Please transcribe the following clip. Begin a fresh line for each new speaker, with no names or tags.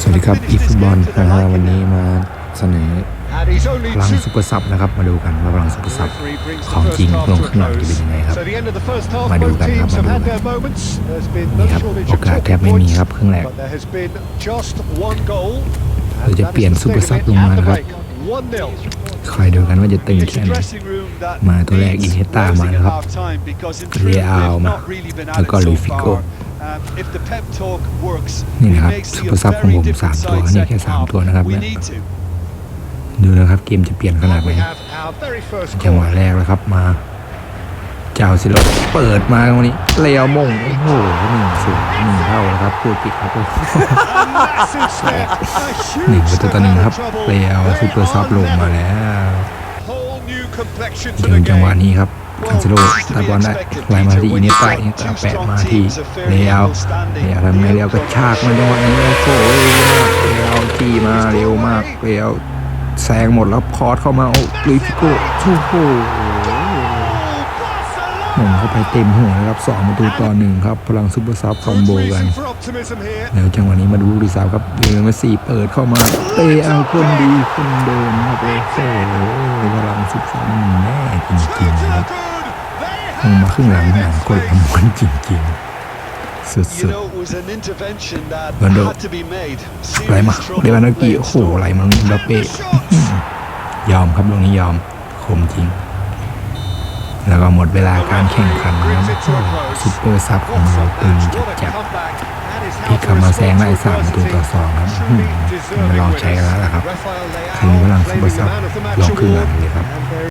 สวัสดีครับอีฟุตบอลนะฮะวันนี้มาเสนอพลังซุปเปอร์ซับนะครับ มาดูกันว่าพลังซุปเปอร์ซับของจริงลงข้างหลังจะเป็นยังไงครับ มาดูกันครับมาดูกันนี่ครับโอกาสแทบไม่มีครับครึ่งแรกเราจะเปลี่ยนซุปเปอร์ซับลงมาครับคอยดูกันว่าจะตึงแค่ไหนมาตัวแรกอินเฮต้ามานะครับเรียลมาแล้วก็ลุยฟิโก นี่นะครับซุปเปอร์ซับของผมสามตัวนี่แค่สามตัวนะครับเนี่ยดูนะครับเกมจะเปลี่ยนขนาดไหนจังหวะแรกแล้วครับมาเจ้าสิโลเปิดมาตรงนี้เลียวมงโอ้โหหนึ่งศูนย์หนึ่งเท่านะครับพูดผิดครับผมหนึ่งประตูต่อหนึ่งครับเลียวซุปเปอร์ซับลงมาแล้ว ถึงจังหวะนี้ครับคานเซโลตัดบอลได้ไล่มาที่อินเนต้าอินเนต้าแปะมาที่เลียวเลียวทำไงเลียวกระชากมาจังหวะนี้โอ้โหเลียวจี้มาเร็วมากเลียวแซงหมดแล้วคอร์สเข้ามาโอ้ลุยฟิโก้โอ้โหหม่งเข้าไปเต็มหัวนะครับสองประตูต่อหนึ่งครับ พลังซุปเปอร์ซับคอมโบกัน แล้วจังหวะนี้มาดูลูกที่สามครับเดลเมสซี่เปิดเข้ามาเตะเอาคนดีคนเดิมครับโอ้โห พลังซุปเปอร์ซับมันแน่จริงๆนะครับลงมาครึ่งหลังหนังกดละม้วนจริงๆ สุด
เวนโด
ๆ
ไห
ไห
ล
ล
มา
มา
เด
เด
วั
วานน
โน
โน
กิ
กิ
โอ้
โอ้
โห
โหไหลมาลาเป้ยอมครับตรงนี้ยอมคมจริง แล้วก็หมดเวลาการแข่งขันนะครับซุปเปอร์ซับของเราตึงจัดจัดๆที่กลับมาแซงได้สามประตูต่อสองครับอืมมาลองใช้กันแล้วล่ะครับคืนพลังซุปเปอร์ซับลองครึ่งหลังเลยครับ